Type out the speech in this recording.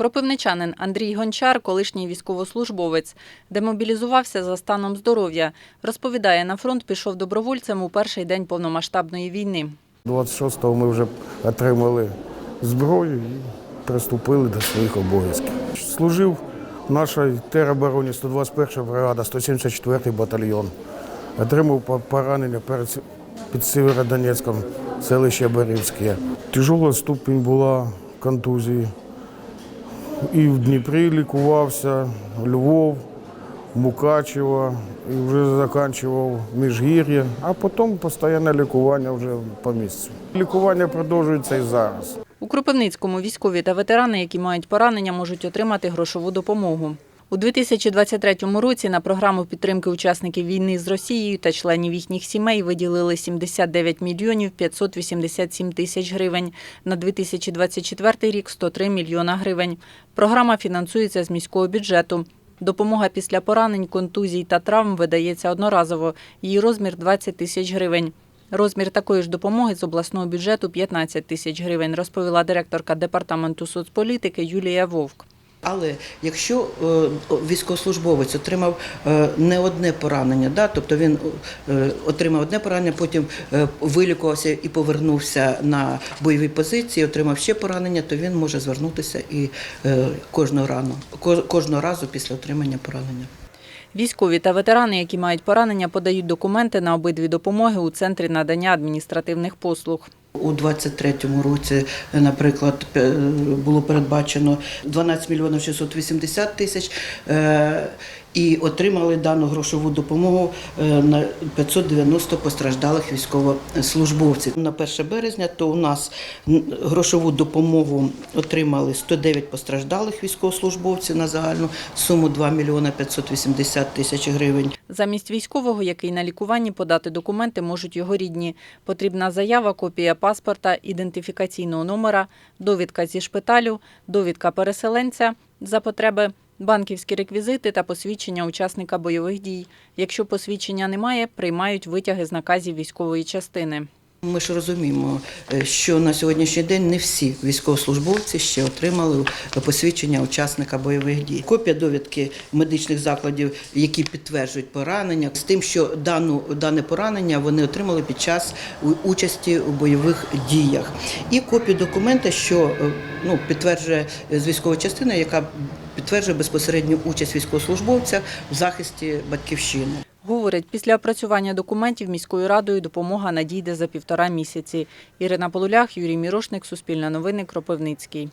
Кропивничанин Андрій Гончар, колишній військовослужбовець, демобілізувався за станом здоров'я. Розповідає, на фронт пішов добровольцем у перший день повномасштабної війни. 26-го ми вже отримали зброю і приступили до своїх обов'язків. Служив в нашій теробороні 121 бригада, 174 батальйон. Отримав по- поранення перед під Сєвєродонецьком, селище Берівське. Тяжола ступінь була контузії. І в Дніпрі лікувався, Львов, Мукачево, і вже закінчував Міжгір'я, а потім постійне лікування вже по місцю. Лікування продовжується і зараз. У Кропивницькому військові та ветерани, які мають поранення, можуть отримати грошову допомогу. У 2023 році на програму підтримки учасників війни з Росією та членів їхніх сімей виділили 79 мільйонів 587 тисяч гривень. На 2024 рік – 103 мільйона гривень. Програма фінансується з міського бюджету. Допомога після поранень, контузій та травм видається одноразово. Її розмір – 20 тисяч гривень. Розмір такої ж допомоги з обласного бюджету 15 тисяч гривень, розповіла директорка департаменту соцполітики Юлія Вовк. Але якщо е, військовослужбовець отримав е, не одне поранення, да, тобто він е, отримав одне поранення, потім вилікувався і повернувся на бойові позиції, отримав ще поранення, то він може звернутися і кожного рану, ко- кожного разу після отримання поранення. Військові та ветерани, які мають поранення, подають документи на обидві допомоги у центрі надання адміністративних послуг. У 23-му році, наприклад, було передбачено 12 мільйонів 680 тисяч е, і отримали дану грошову допомогу е, на 590 постраждалих військовослужбовців. На 1 березня то у нас грошову допомогу отримали 109 постраждалих військовослужбовців на загальну суму 2 мільйони 580 тисяч гривень. Замість військового, який на лікуванні подати документи можуть його рідні. Потрібна заява, копія паспорта, ідентифікаційного номера, довідка зі шпиталю, довідка переселенця за потреби, банківські реквізити та посвідчення учасника бойових дій. Якщо посвідчення немає, приймають витяги з наказів військової частини. Ми ж розуміємо, е, що на сьогоднішній день не всі військовослужбовці ще отримали посвідчення учасника бойових дій. Копія довідки медичних закладів, які підтверджують поранення, з тим, що дану дане поранення вони отримали під час участі у бойових діях, і копію документа, що е, ну підтверджує е, з військової частини, яка підтверджує безпосередню участь військовослужбовця в захисті батьківщини. Говорять, після опрацювання документів міською радою допомога надійде за півтора місяці. Ірина Полулях, Юрій Мірошник, Суспільне новини, Кропивницький.